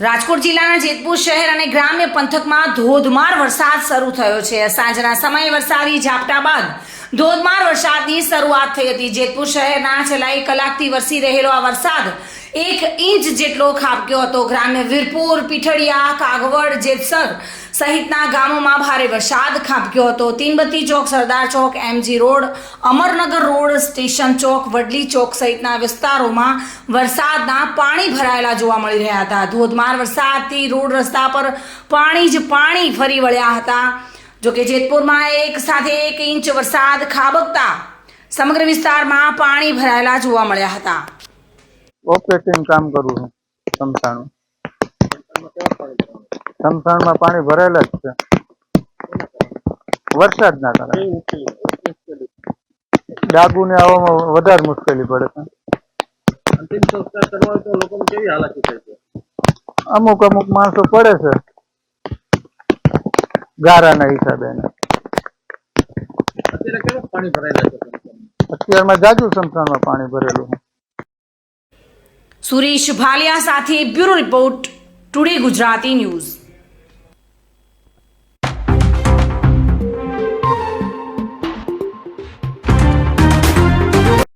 રાજકોટ જિલ્લાના જેતપુર શહેર અને ગ્રામ્ય પંથકમાં ધોધમાર વરસાદ શરૂ થયો છે. સાંજના સમયે વરસાદી ઝાપટા બાદ ધોધમાર વરસાદની શરૂઆત થઈ હતી. જેતપુર શહેરના છેલ્લા એક કલાકથી વરસી રહેલો આ વરસાદ એક ઇંચ જેટલો ખાબક્યો હતો. ગ્રામ્ય વીરપુર પીઠડિયા કાગવડ, જેતસર સહિતના ગામોમાં ભારે વરસાદ ખાબક્યો હતો. Teenbatti Chowk, Sardar Chowk, MG road, Amarnagar road, station Chowk, Vadli Chowk સહિતના વિસ્તારોમાં વરસાદના પાણી ભરાયેલા જોવા મળી રહ્યા હતા. ધોધમાર વરસાદથી રોડ રસ્તા પર પાણી જ પાણી ફરી વળ્યા હતા. જોકે જેતપુરમાં એક સાથે એક ઇંચ વરસાદ ખાબકતા સમગ્ર વિસ્તારમાં પાણી ભરાયેલા જોવા મળ્યા હતા. ઓપરેટિંગ કામ કરું છું સમસાણું. સમસાણમાં પાણી ભરેલા જ છે. વરસાદના કારણે. ડાગુને આવવામાં વધારે મુશ્કેલી પડે છે. અંતિમ સંસ્કાર કરવા તો લોકોને કેવી હાલાકી થાય છે? અમુક અમુક માણસો પડે છે. ગારાના હિસાબે અત્યારે કેવું પાણી ભરાયેલા છે? અત્યારમાં જાજુ સમસાણમાં પાણી ભરેલું છે. સુરેશ ભાલિયા સાથે bureau report today Gujarati news.